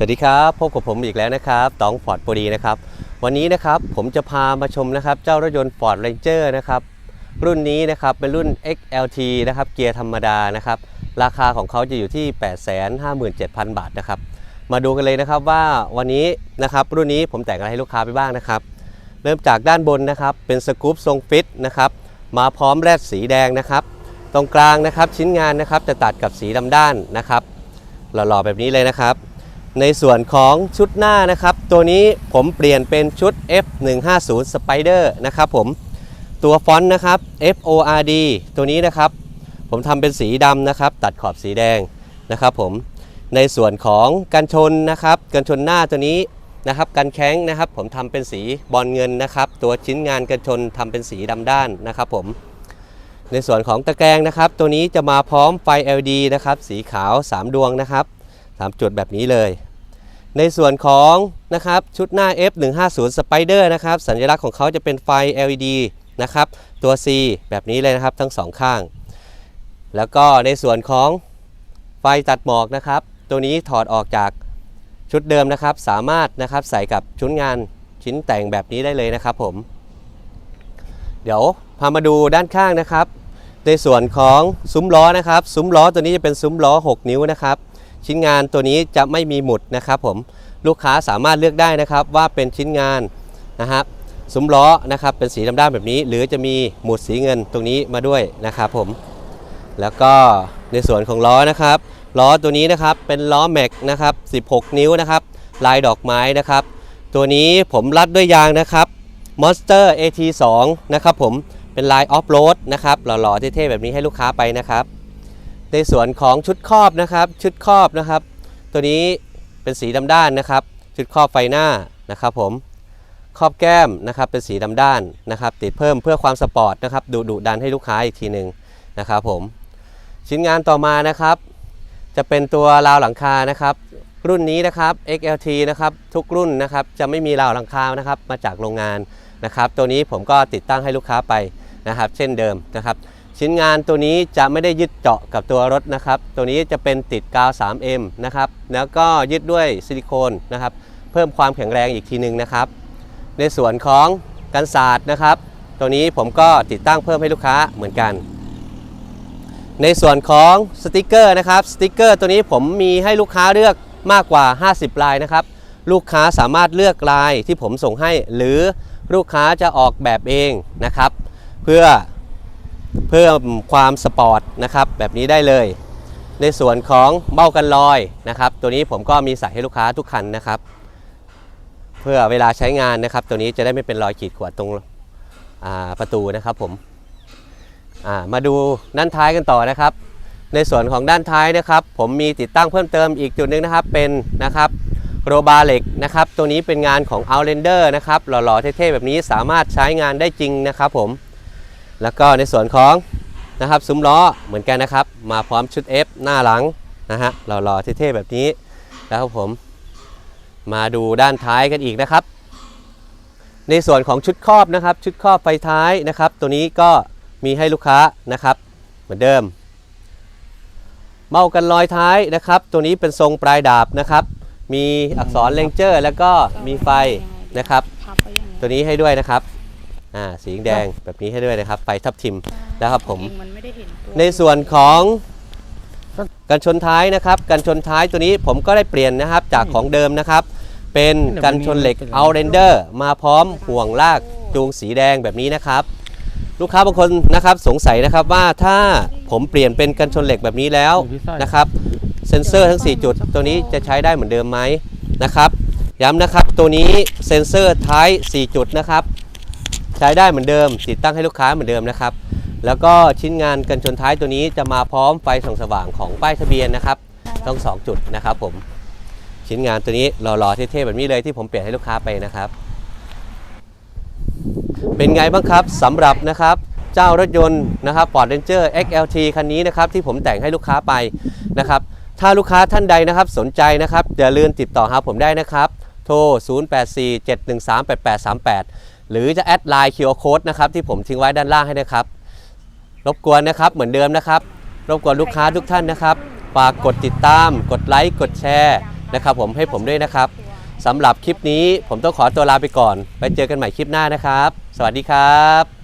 สวัสดีครับพบกับผมอีกแล้วนะครับตองฟอร์ดโปรีนะครับวันนี้นะครับผมจะพามาชมนะครับเจ้ารถยนต์ Ford Ranger นะครับรุ่นนี้นะครับเป็นรุ่น XLT นะครับเกียร์ธรรมดานะครับราคาของเขาจะอยู่ที่ 857,000 บาทนะครับมาดูกันเลยนะครับว่าวันนี้นะครับรุ่นนี้ผมแต่งอะไรให้ลูกค้าไปบ้างนะครับ เริ่มจากด้านบนนะครับเป็นสกู๊ปทรงฟิตนะครับมาพร้อมแรดสีแดงนะครับ ตรงกลางนะครับชิ้นงานนะครับจะตัดกับสีดำด้านนะครับหล่อๆแบบนี้เลยนะครับ ในส่วนของชุดหน้านะครับ ตัวนี้ผมเปลี่ยนเป็นชุด F150 Spider นะครับผมตัวฟอนต์นะครับ FORD ตัวนี้นะครับ ผมทำเป็นสีดำนะครับ ตัดขอบสีแดงนะครับผมในส่วนของกันชนนะครับ กันชนหน้าตัวนี้นะครับ กันแข้งนะครับ ผมทำเป็นสีบอลเงินนะครับ ตัวชิ้นงานกันชนทำเป็นสีดำด้านนะครับผมในส่วนของตะแกรงนะครับ ตัวนี้จะมาพร้อมไฟ LED นะครับ สีขาว 3 ดวงนะครับ 3 จุดแบบนี้เลย ในส่วนของนะครับชุดหน้า F150 Spider นะครับสัญลักษณ์ของเขาจะเป็นไฟ LED นะครับตัว C แบบนี้เลยนะครับทั้งสองข้าง แล้วก็ในส่วนของไฟตัดหมอกนะครับ ตัวนี้ถอดออกจากชุดเดิมนะครับ สามารถนะครับใส่กับชุดงานชิ้นแต่งแบบนี้ได้เลยนะครับผม เดี๋ยวพามาดูด้านข้างนะครับ ในส่วนของซุ้มล้อนะครับ ซุ้มล้อตัวนี้จะเป็นซุ้มล้อ 6 นิ้วนะครับ ชิ้นงานตัวนี้จะไม่มีหมุดนะครับผมลูกค้าสามารถเลือกได้นะครับว่าเป็นชิ้นงานนะครับซุ้มล้อนะครับเป็นสีดำด้านแบบนี้ หรือจะมีหมุดสีเงินตรงนี้มาด้วยนะครับผมแล้วก็ในส่วนของล้อนะครับล้อตัวนี้นะครับเป็นล้อแม็กนะครับ16 นิ้วนะครับลายดอกไม้นะครับ ตัวนี้ผมรัดด้วยยางนะครับ Monster AT2 นะครับผมเป็นลายออฟโรดนะครับหล่อๆเท่ๆแบบนี้ให้ลูกค้าไปนะครับ ในส่วนของชุดครอบนะครับ ชุดครอบนะครับ ตัวนี้เป็นสีดำด้านนะครับ ชุดครอบไฟหน้านะครับ ผมครอบแก้มนะครับเป็นสีดำด้านนะครับ ติดเพิ่มเพื่อความสปอร์ตนะครับดุดุดันให้ลูกค้าอีกทีหนึ่งนะครับผมชิ้นงานต่อมานะครับ จะเป็นตัวราวหลังคานะครับ รุ่นนี้นะครับ XLT นะครับทุกรุ่นนะครับจะไม่มีราวหลังคานะครับมาจากโรงงานนะครับ ตัวนี้ผมก็ติดตั้งให้ลูกค้าไปนะครับ เช่นเดิมนะครับ ชิ้นงานตัวนี้จะไม่ได้ยึดเจาะกับตัวรถนะครับ ตัวนี้จะเป็นติดกาว 3M นะครับ แล้วก็ยึดด้วยซิลิโคนนะครับ เพิ่มความแข็งแรงอีกทีหนึ่งนะครับ ในส่วนของกันศาสตร์นะครับ ตัวนี้ผมก็ติดตั้งเพิ่มให้ลูกค้าเหมือนกัน ในส่วนของสติกเกอร์นะครับ สติกเกอร์ตัวนี้ผมมีให้ลูกค้าเลือกมากกว่า 50 ลายนะครับ ลูกค้าสามารถเลือกลายที่ผมส่งให้ หรือลูกค้าจะออกแบบเองนะครับ เพื่อ เพิ่มความสปอร์ตนะครับแบบนี้ได้เลย ในส่วนของเบ้ากันลอยนะครับ ตัวนี้ผมก็มีใส่ให้ลูกค้าทุกคันนะครับ เพื่อเวลาใช้งานนะครับ ตัวนี้จะได้ไม่เป็นรอยขีดข่วนตรงประตูนะครับผมมาดูด้านท้ายกันต่อนะครับ ในส่วนของด้านท้ายนะครับ ผมมีติดตั้งเพิ่มเติมอีกจุดหนึงนะครับเป็นนะครับโรบาเหล็กนะครับตัวนี้เป็นงานของ Outlander นะครับหล่อๆเท่ๆแบบนี้สามารถใช้งานได้จริงนะครับผม แล้วก็ในส่วนของนะครับซุ้มล้อเหมือนกันนะครับ มาพร้อมชุด F หน้าหลังนะฮะหล่อๆเท่ๆแบบนี้แล้วครับผมมาดูด้านท้ายกันอีกนะครับ ในส่วนของชุดครอบนะครับ ชุดครอบไฟท้ายนะครับ ตัวนี้ก็มีให้ลูกค้านะครับ เหมือนเดิมเมากันรอยท้ายนะครับ ตัวนี้เป็นทรงปลายดาบนะครับ มีอักษรเลงเจอร์ แล้วก็มีไฟนะครับพับไว้อย่างนี้ตัวนี้ให้ด้วยนะครับ อ่าสีแดงแบบนี้ให้ด้วยนะครับไฟทับทิมนะครับผมเองมันไม่ได้เห็นตัวในส่วนของกันชนท้ายนะครับกันชนท้ายตัวนี้ผมก็ได้เปลี่ยนนะครับจากของเดิมนะครับ เป็นกันชนเหล็ก Outlander มาพร้อมห่วงลากจูงสีแดงแบบนี้นะครับ ลูกค้าบางคนนะครับสงสัยนะครับว่าถ้าผมเปลี่ยนเป็นกันชนเหล็กแบบนี้แล้วนะครับ เซ็นเซอร์ทั้ง 4 จุด ตัวนี้จะใช้ได้เหมือนเดิมไหมนะครับ ย้ำนะครับตัวนี้เซ็นเซอร์ท้าย 4 จุดนะครับ ใช้ได้เหมือนเดิม ติดตั้งให้ลูกค้าเหมือนเดิมนะครับ แล้วก็ชิ้นงานกันชนท้ายตัวนี้จะมาพร้อมไฟส่องสว่างของป้ายทะเบียนนะครับทั้ง2จุดนะครับผมชิ้นงานตัวนี้หล่อๆเท่ๆแบบนี้เลยที่ผมเปลี่ยนให้ลูกค้าไปนะครับ เป็นไงบ้างครับสำหรับนะครับเจ้ารถยนต์นะครับ Ford Ranger XLT คันนี้นะครับที่ผมแต่งให้ลูกค้าไปนะครับ ถ้าลูกค้าท่านใดนะครับสนใจนะครับอย่าลืมติดต่อหาผมได้นะครับ โทร 0847138838 หรือจะแอดไลน์ QR Code นะครับที่ผมทิ้งไว้ด้านล่างให้นะครับ รบกวนนะครับเหมือนเดิมนะครับ รบกวนลูกค้าทุกท่านนะครับ ฝากกดติดตาม กดไลค์ กดแชร์นะครับ ผมให้ผมด้วยนะครับสำหรับคลิปนี้ผมต้องขอตัวลาไปก่อน ไปเจอกันใหม่คลิปหน้านะครับ สวัสดีครับ